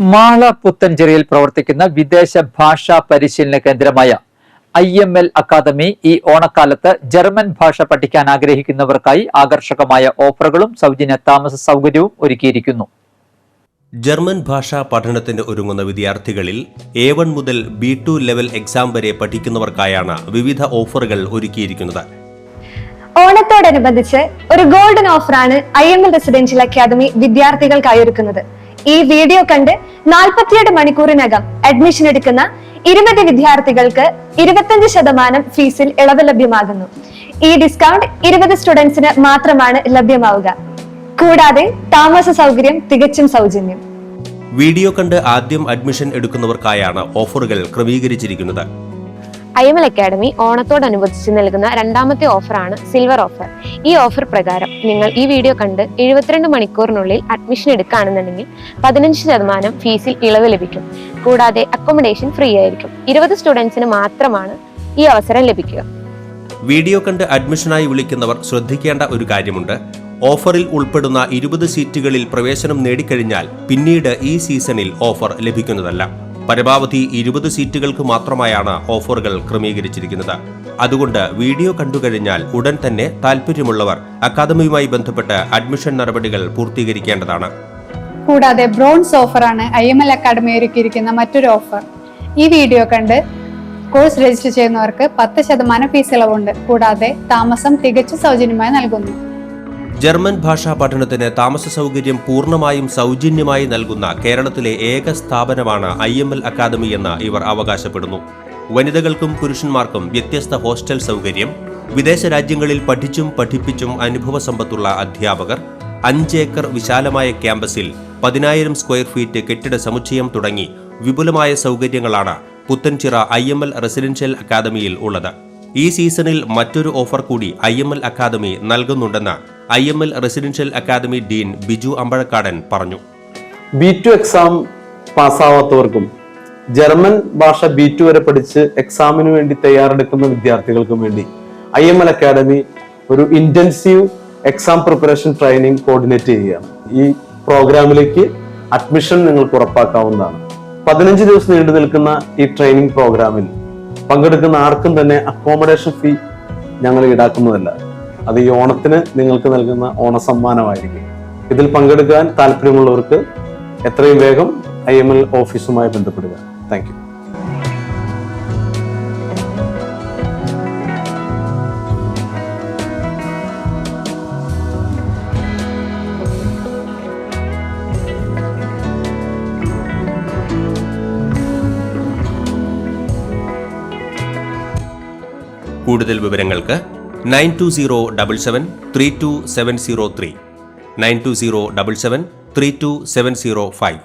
മാള പുത്തഞ്ചേരിയിൽ പ്രവർത്തിക്കുന്ന വിദേശ ഭാഷാ പരിശീലന കേന്ദ്രമായ ഐ എം എൽ അക്കാദമി ഈ ഓണക്കാലത്ത് ജർമ്മൻ ഭാഷ പഠിക്കാൻ ആഗ്രഹിക്കുന്നവർക്കായി ആകർഷകമായ ഓഫറുകളും സൗജന്യ താമസ സൗകര്യവും ഒരുക്കിയിരിക്കുന്നു. ജർമ്മൻ ഭാഷാ പഠനത്തിന് ഒരുങ്ങുന്ന വിദ്യാർത്ഥികളിൽ എ വൺ മുതൽ ബി ടു ലെവൽ എക്സാം വരെ പഠിക്കുന്നവർക്കായാണ് വിവിധ ഓഫറുകൾ ഒരുക്കിയിരിക്കുന്നത്. ഓണത്തോടനുബന്ധിച്ച് ഒരു ഗോൾഡൻ ഓഫറാണ് I M L residential academy വിദ്യാർത്ഥികൾക്കായി ഒരുക്കുന്നത്. ഈ വീഡിയോ കണ്ട് നാൽപ്പത്തിയെട്ട് മണിക്കൂറിനകം അഡ്മിഷൻ എടുക്കുന്ന ഇരുപത് വിദ്യാർത്ഥികൾക്ക് ഇരുപത്തഞ്ച് ശതമാനം ഫീസിൽ ഇളവ് ലഭ്യമാകുന്നു. ഈ ഡിസ്കൗണ്ട് ഇരുപത് സ്റ്റുഡൻസിന് മാത്രമാണ് ലഭ്യമാവുക. കൂടാതെ താമസ സൗകര്യം തികച്ചും സൗജന്യം. വീഡിയോ കണ്ട് ആദ്യം അഡ്മിഷൻ എടുക്കുന്നവർക്കായാണ് ഓഫറുകൾ ക്രമീകരിച്ചിരിക്കുന്നത്. ഐ എം എൽ അക്കാഡമി ഓണത്തോടനുബന്ധിച്ച് നൽകുന്ന രണ്ടാമത്തെ ഓഫറാണ് സിൽവർ ഓഫർ. ഈ ഓഫർ പ്രകാരം നിങ്ങൾ ഈ വീഡിയോ കണ്ട് എഴുപത്തിരണ്ട് മണിക്കൂറിനുള്ളിൽ അഡ്മിഷൻ എടുക്കുകയാണെന്നുണ്ടെങ്കിൽ പതിനഞ്ച് ശതമാനം ഫീസിൽ ഇളവ് ലഭിക്കും. കൂടാതെ അക്കോമഡേഷൻ ഫ്രീ ആയിരിക്കും. ഇരുപത് സ്റ്റുഡൻസിന് മാത്രമാണ് ഈ അവസരം ലഭിക്കുക. വീഡിയോ കണ്ട് അഡ്മിഷനായി വിളിക്കുന്നവർ ശ്രദ്ധിക്കേണ്ട ഒരു കാര്യമുണ്ട്. ഓഫറിൽ ഉൾപ്പെടുന്ന ഇരുപത് സീറ്റുകളിൽ പ്രവേശനം നേടിക്കഴിഞ്ഞാൽ പിന്നീട് ഈ സീസണിൽ ഓഫർ ലഭിക്കുന്നതല്ല. പരമാവധി ഇരുപത് സീറ്റുകൾക്ക് മാത്രമായാണ് ഓഫറുകൾ ക്രമീകരിച്ചിരിക്കുന്നത്. അതുകൊണ്ട് വീഡിയോ കണ്ടുകഴിഞ്ഞാൽ ഉടൻ തന്നെ താൽപ്പര്യമുള്ളവർ അക്കാദമിയുമായി ബന്ധപ്പെട്ട് അഡ്മിഷൻ നടപടികൾ പൂർത്തീകരിക്കേണ്ടതാണ്. കൂടാതെ ബ്രോൺസ് ഓഫറാണ് ഐ എം എൽ അക്കാദമി ഒരുക്കിയിരിക്കുന്ന മറ്റൊരു ഓഫർ. ഈ വീഡിയോ കണ്ട് കോഴ്സ് രജിസ്റ്റർ ചെയ്യുന്നവർക്ക് പത്ത് ശതമാനം ഫീസ് ഇളവുണ്ട്. കൂടാതെ താമസം തികച്ചും സൗജന്യമായി നൽകുന്നു. ജർമ്മൻ ഭാഷാ പഠനത്തിന് താമസ സൗകര്യം പൂർണമായും സൗജന്യമായി നൽകുന്ന കേരളത്തിലെ ഏക സ്ഥാപനമാണ് ഐ എം എൽ അക്കാദമി എന്ന് ഇവർ അവകാശപ്പെടുന്നു. വനിതകൾക്കും പുരുഷന്മാർക്കും വ്യത്യസ്ത ഹോസ്റ്റൽ സൗകര്യം വിദേശ രാജ്യങ്ങളിൽ പഠിച്ചും പഠിപ്പിച്ചും അനുഭവ സമ്പത്തുള്ള അധ്യാപകർ അഞ്ചേക്കർ വിശാലമായ ക്യാമ്പസിൽ പതിനായിരം സ്ക്വയർ ഫീറ്റ് കെട്ടിട സമുച്ചയം തുടങ്ങി വിപുലമായ സൗകര്യങ്ങളാണ് Puthenchira I M L residential അക്കാദമിയിൽ ഉള്ളത്. ഈ സീസണിൽ മറ്റൊരു ഓഫർ കൂടി ഐ എം എൽ അക്കാദമി നൽകുന്നുണ്ടെന്ന് I M L residential academy dean Biju Ambazhakkadan പറഞ്ഞു. ബി ടു എക്സാം പാസ്സാവാത്തവർക്കും ജർമ്മൻ ഭാഷ ബി ടു വരെ പഠിച്ച് എക്സാമിന് വേണ്ടി തയ്യാറെടുക്കുന്ന വിദ്യാർത്ഥികൾക്കും വേണ്ടി ഐ എം എൽ അക്കാദമി ഒരു intensive exam preparation training coordinate ചെയ്യുകയാണ് ഈ പ്രോഗ്രാമിലേക്ക് അഡ്മിഷൻ നിങ്ങൾക്ക് ഉറപ്പാക്കാവുന്നതാണ്. പതിനഞ്ച് ദിവസം നീണ്ടു നിൽക്കുന്ന ഈ ട്രെയിനിങ് പ്രോഗ്രാമിൽ പങ്കെടുക്കുന്ന ആർക്കും തന്നെ അക്കോമഡേഷൻ ഫീ ഞങ്ങൾ ഈടാക്കുന്നതല്ല. അത് ഈ ഓണത്തിന് നിങ്ങൾക്ക് നൽകുന്ന ഓണസമ്മാനമായിരിക്കും. ഇതിൽ പങ്കെടുക്കാൻ താല്പര്യമുള്ളവർക്ക് എത്രയും വേഗം ഐ എം എൽ ഓഫീസുമായി ബന്ധപ്പെടുക. താങ്ക് യു കൂടുതൽ വിവരങ്ങൾക്ക് nine two zero double seven three two seven zero three. Nine two zero double seven three two seven zero five.